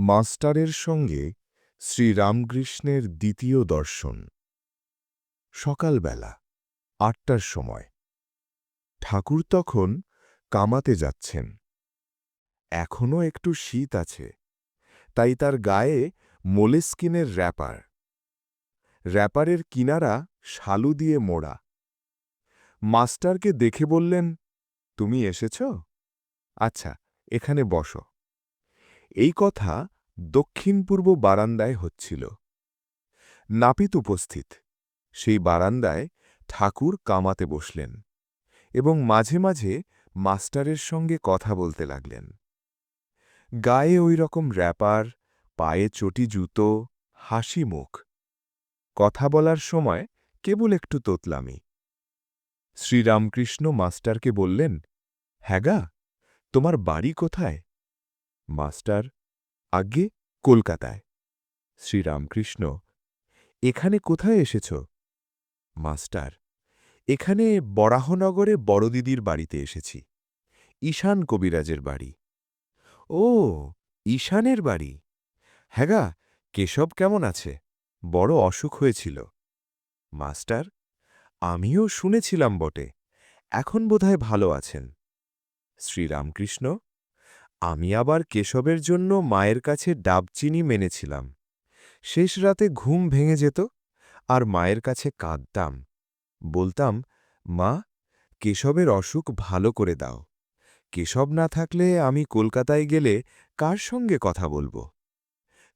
মাস্টারের সঙ্গে শ্রীরামকৃষ্ণের দ্বিতীয় দর্শন। সকালবেলা, আটটার সময়। ঠাকুর তখন কামাতে যাচ্ছেন। এখনও একটু শীত আছে, তাই তার গায়ে মোলেস্কিনের র্যাপার। র্যাপারের কিনারা শালু দিয়ে মোড়া। মাস্টারকে দেখে বললেন, তুমি এসেছ? আচ্ছা এখানে বসো। এই কথা দক্ষিণ পূর্ব বারান্দায় হচ্ছিল। নাপিত উপস্থিত। সেই বারান্দায় ঠাকুর কামাতে বসলেন এবং মাঝে মাঝে মাস্টারের সঙ্গে কথা বলতে লাগলেন। গায়ে ওই রকম র্যাপার, পায়ে চটি জুতো, হাসি মুখ। কথা বলার সময় কেবল একটু তোতলামি। শ্রীরামকৃষ্ণ মাস্টারকে বললেন হ্যাগা তোমার বাড়ি কোথায়? মাস্টার আজ্ঞে কলকাতায়। শ্রীরামকৃষ্ণ, এখানে কোথায় এসেছ? মাস্টার, এখানে বরাহনগরে বড়দিদির বাড়িতে এসেছি। ঈশান কবিরাজের বাড়ি। ও, ঈশানের বাড়ি। হ্যাগা, কেশব কেমন আছে? বড় অসুখ হয়েছিল। মাস্টার, আমিও শুনেছিলাম বটে। এখন বোধহয় ভালো আছেন। শ্রীরামকৃষ্ণ আমি আবার কেশবের জন্য মায়ের কাছে ডাবচিনি মেনেছিলাম। শেষ রাতে ঘুম ভেঙে যেত আর মায়ের কাছে কাঁদতাম। বলতাম, মা, কেশবের অসুখ ভালো করে দাও। কেশব না থাকলে আমি কলকাতায় গেলে কার সঙ্গে কথা বলব?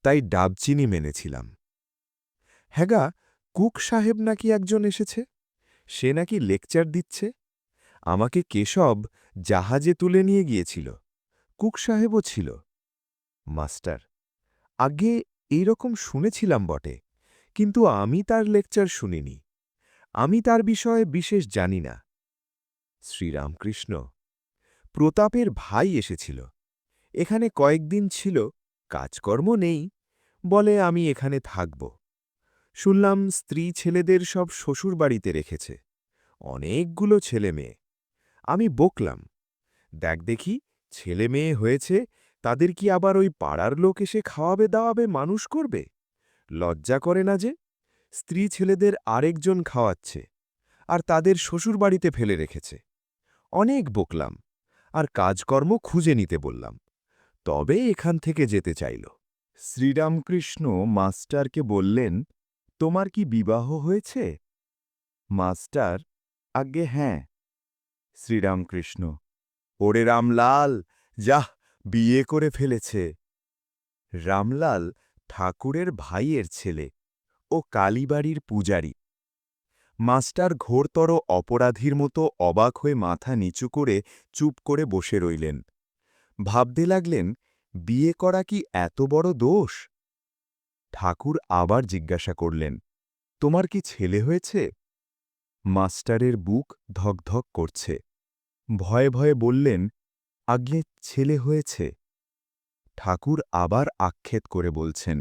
তাই ডাবচিনি মেনেছিলাম। হ্যাগা কুক সাহেব নাকি একজন এসেছে? সে নাকি লেকচার দিচ্ছে? আমাকে কেশব জাহাজে তুলে নিয়ে গিয়েছিল। কুক সাহেবও ছিল। মাস্টার, আগে এইরকম শুনেছিলাম বটে, কিন্তু আমি তার লেকচার শুনিনি। আমি তার বিষয়ে বিশেষ জানি না। শ্রীরামকৃষ্ণ, প্রতাপের ভাই এসেছিল। এখানে কয়েকদিন ছিল, কাজকর্ম নেই, বলে আমি এখানে থাকব। শুনলাম স্ত্রী ছেলেদের সব শ্বশুর বাড়িতে রেখেছে। অনেকগুলো ছেলে মেয়ে আমি বকলাম। দেখ দেখি ছেলে মেয়ে হয়েছে, তাদের কি আবার ওই পাড়ার লোক এসে খাওয়াবে দাওয়াবে মানুষ করবে? লজ্জা করে না যে? স্ত্রী ছেলেদের আরেকজন খাওয়াচ্ছে, আর তাদের শ্বশুর বাড়িতে ফেলে রেখেছে। অনেক বকলাম, আর কাজকর্ম খুঁজে নিতে বললাম। তবে এখান থেকে যেতে চাইল। শ্রীরামকৃষ্ণ মাস্টারকে বললেন, তোমার কি বিবাহ হয়েছে? মাস্টার? আজ্ঞে হ্যাঁ। শ্রীরামকৃষ্ণ ওরে রামলাল, যাহ, বিয়ে করে ফেলেছে। রামলাল ঠাকুরের ভাইয়ের ছেলে ও কালীবাড়ির পূজারি। মাস্টার ঘোরতর অপরাধীর মতো অবাক হয়ে মাথা নিচু করে চুপ করে বসে রইলেন। ভাবতে লাগলেন, বিয়ে করা কি এত বড় দোষ? ঠাকুর আবার জিজ্ঞাসা করলেন, তোমার কি ছেলে হয়েছে? মাস্টারের বুক ধকধক করছে। ভয়ে ভয়ে বললেন, আজ্ঞে, ছেলে হয়েছে। ঠাকুর আবার আক্ষেপ করে বলছেন,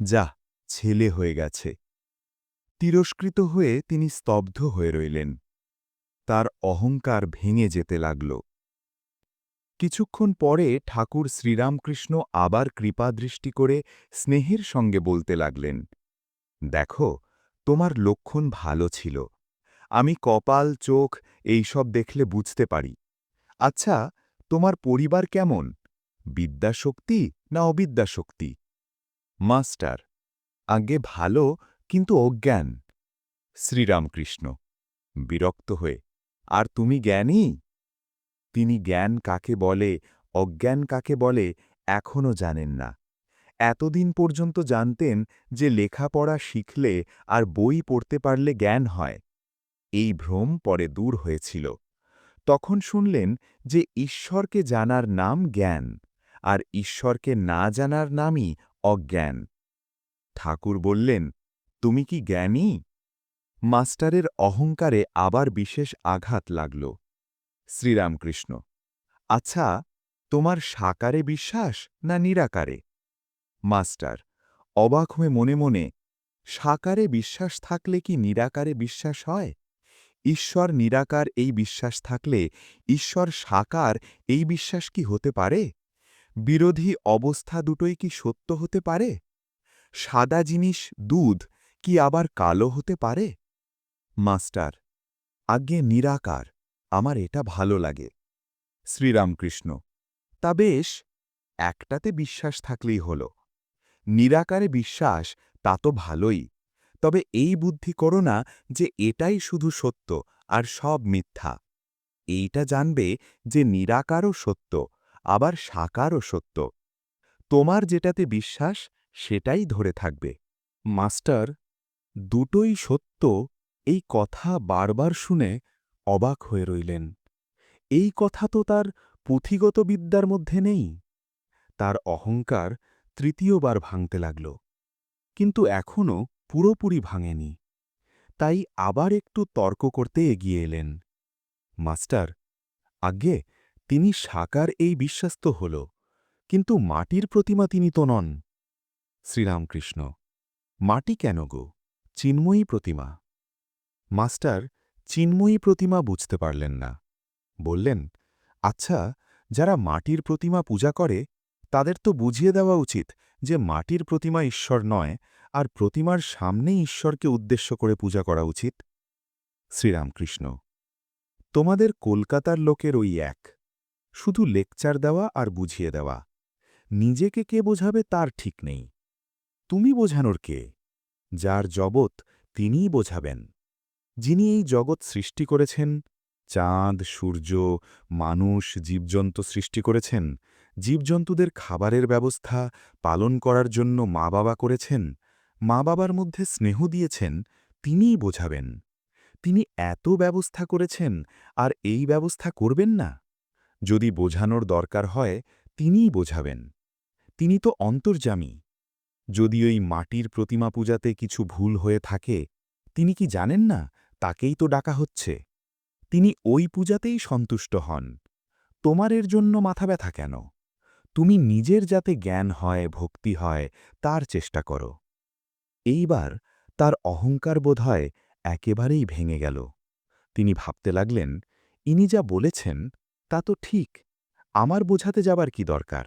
যা, ছেলে হয়ে গেছে। তিরস্কৃত হয়ে তিনি স্তব্ধ হয়ে রইলেন। তার অহংকার ভেঙে যেতে লাগল। কিছুক্ষণ পরে ঠাকুর শ্রীরামকৃষ্ণ আবার কৃপাদৃষ্টি করে স্নেহের সঙ্গে বলতে লাগলেন, দেখো, তোমার লক্ষণ ভালো ছিল। আমি কপাল, চোখ এইসব দেখলে বুঝতে পারি। আচ্ছা তোমার পরিবার কেমন? বিদ্যাশক্তি না অবিদ্যাশক্তি? মাস্টার, আগে ভালো কিন্তু অজ্ঞান। শ্রীরামকৃষ্ণ, বিরক্ত হয়ে, আর তুমি জ্ঞানী? তিনি জ্ঞান কাকে বলে, অজ্ঞান কাকে বলে এখনও জানেন না। এতদিন পর্যন্ত জানতেন যে লেখাপড়া শিখলে আর বই পড়তে পারলে জ্ঞান হয়। এই ভ্রম পরে দূর হয়েছিল। তখন শুনলেন যে ঈশ্বরকে জানার নাম জ্ঞান, আর ঈশ্বরকে না জানার নামই অজ্ঞান। ঠাকুর বললেন, তুমি কি জ্ঞানী? মাস্টারের অহংকারে আবার বিশেষ আঘাত লাগল। শ্রীরামকৃষ্ণ আচ্ছা তোমার সাকারে বিশ্বাস না নিরাকারে? মাস্টার, অবাক হয়ে মনে মনে, সাকারে বিশ্বাস থাকলে কি নিরাকারে বিশ্বাস হয়? ঈশ্বর নিরাকার এই বিশ্বাস থাকলে ঈশ্বর সাকার এই বিশ্বাস কি হতে পারে? বিরোধী অবস্থা দুটোই কি সত্য হতে পারে? সাদা জিনিস, দুধ, কি আবার কালো হতে পারে? মাস্টার, আজ্ঞে নিরাকার, আমার এটা ভালো লাগে। শ্রীরামকৃষ্ণ, তা বেশ, একটাতে বিশ্বাস থাকলেই হল। নিরাকারে বিশ্বাস, তা তো ভালোই। তবে এই বুদ্ধি করো না যে এটাই শুধু সত্য আর সব মিথ্যা। এইটা জানবে যে নিরাকারও সত্য, আবার সাকারও সত্য। তোমার যেটাতে বিশ্বাস, সেটাই ধরে থাকবে। মাস্টার, দুটোই সত্য এই কথা বারবার শুনে অবাক হয়ে রইলেন। এই কথা তো তার পুঁথিগত বিদ্যার মধ্যে নেই। তার অহংকার তৃতীয়বার ভাঙতে লাগল। কিন্তু এখনও পুরোপুরি ভাঙেনি। তাই আবার একটু তর্ক করতে এগিয়ে এলেন। মাস্টার, আজ্ঞে, তিনি সাকার এই বিশ্বাস তো হল, কিন্তু মাটির প্রতিমা তিনি তো নন। শ্রীরামকৃষ্ণ, মাটি কেন গো? চিন্ময়ী প্রতিমা। মাস্টার, চিন্ময়ী প্রতিমা বুঝতে পারলেন না। বললেন আচ্ছা যারা মাটির প্রতিমা পূজা করে, তাদের তো বুঝিয়ে দেওয়া উচিত যে মাটির প্রতিমা ঈশ্বর নয় আর প্রতিমার সামনেই ঈশ্বরকে উদ্দেশ্য করে পূজা করা উচিত। শ্রীরামকৃষ্ণ, তোমাদের কলকাতার লোকের ওই এক। শুধু লেকচার দেওয়া আর বুঝিয়ে দেওয়া। নিজেকে কে বোঝাবে তার ঠিক নেই। তুমি বোঝানোর কে? যার জগৎ তিনিই বোঝাবেন। যিনি এই জগৎ সৃষ্টি করেছেন, চাঁদ, সূর্য, মানুষ, জীবজন্তু সৃষ্টি করেছেন, জীবজন্তুদের খাবারের ব্যবস্থা পালন করার জন্য মা বাবা করেছেন মা বাবার মধ্যে স্নেহ দিয়েছেন, তিনিই বোঝাবেন। তিনি এত ব্যবস্থা করেছেন, আর এই ব্যবস্থা করবেন না। যদি বোঝানোর দরকার হয়, তিনিই বোঝাবেন। তিনি তো অন্তর্যামী। যদি ওই মাটির প্রতিমা পূজাতে কিছু ভুল হয়ে থাকে, তিনি কি জানেন না, তাকেই তো ডাকা হচ্ছে। তিনি ওই পূজাতেই সন্তুষ্ট হন। তোমার এর জন্য মাথা ব্যথা কেন? তুমি নিজের যাতে জ্ঞান হয়, ভক্তি হয়, তার চেষ্টা করো। এইবার তার অহংকার বোধ হয় একেবারেই ভেঙে গেল। তিনি ভাবতে লাগলেন, ইনি যা বলেছেন, তা তো ঠিক। আমার বোঝাতে যাবার কি দরকার?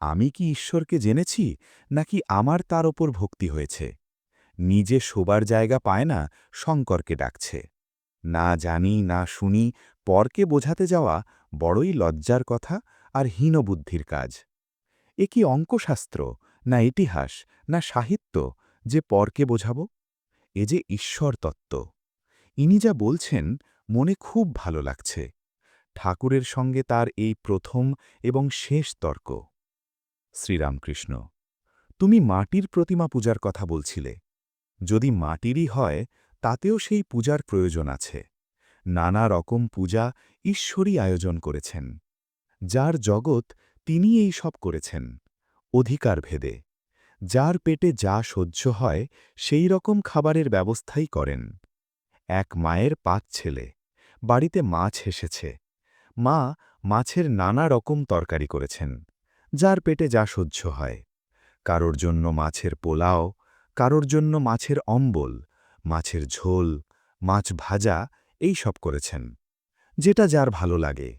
আমি কি ঈশ্বরকে জেনেছি, নাকি আমার তার ওপর ভক্তি হয়েছে? নিজে শোবার জায়গা পায় না, শঙ্করকে ডাকছে। না জানি, না শুনি, পরকে বোঝাতে যাওয়া বড়ই লজ্জার কথা আর হীনবুদ্ধির কাজ। এ কি অঙ্কশাস্ত্র, না ইতিহাস, না সাহিত্য যে পরকে বোঝাব? এ যে ঈশ্বর তত্ত্ব ইনি যা বলছেন, মনে খুব ভালো লাগছে। ঠাকুরের সঙ্গে তার এই প্রথম এবং শেষ তর্ক। শ্রীরামকৃষ্ণ, তুমি মাটির প্রতিমা পূজার কথা বলছিলে। যদি মাটিরই হয়, তাতেও সেই পূজার প্রয়োজন আছে। নানা রকম পূজা ঈশ্বরই আয়োজন করেছেন। যার জগৎ তিনি এই সব করেছেন। অধিকার ভেদে যার পেটে যা সহ্য হয়, সেই রকম খাবারের ব্যবস্থাই করেন। এক মায়ের পাঁচ ছেলে। বাড়িতে মাছ এসেছে মা মাছের নানা রকম তরকারি করেছেন, যার পেটে যা সহ্য হয়। কারোর জন্য মাছের পোলাও, কারোর জন্য মাছের অম্বল, মাছের ঝোল, মাছ ভাজা, এই সব করেছেন। যেটা যার ভালো লাগে,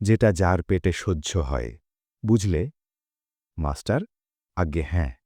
যেটা যার পেটে সহ্য হয়। বুঝলে? মাস্টার? আজ্ঞে হ্যাঁ।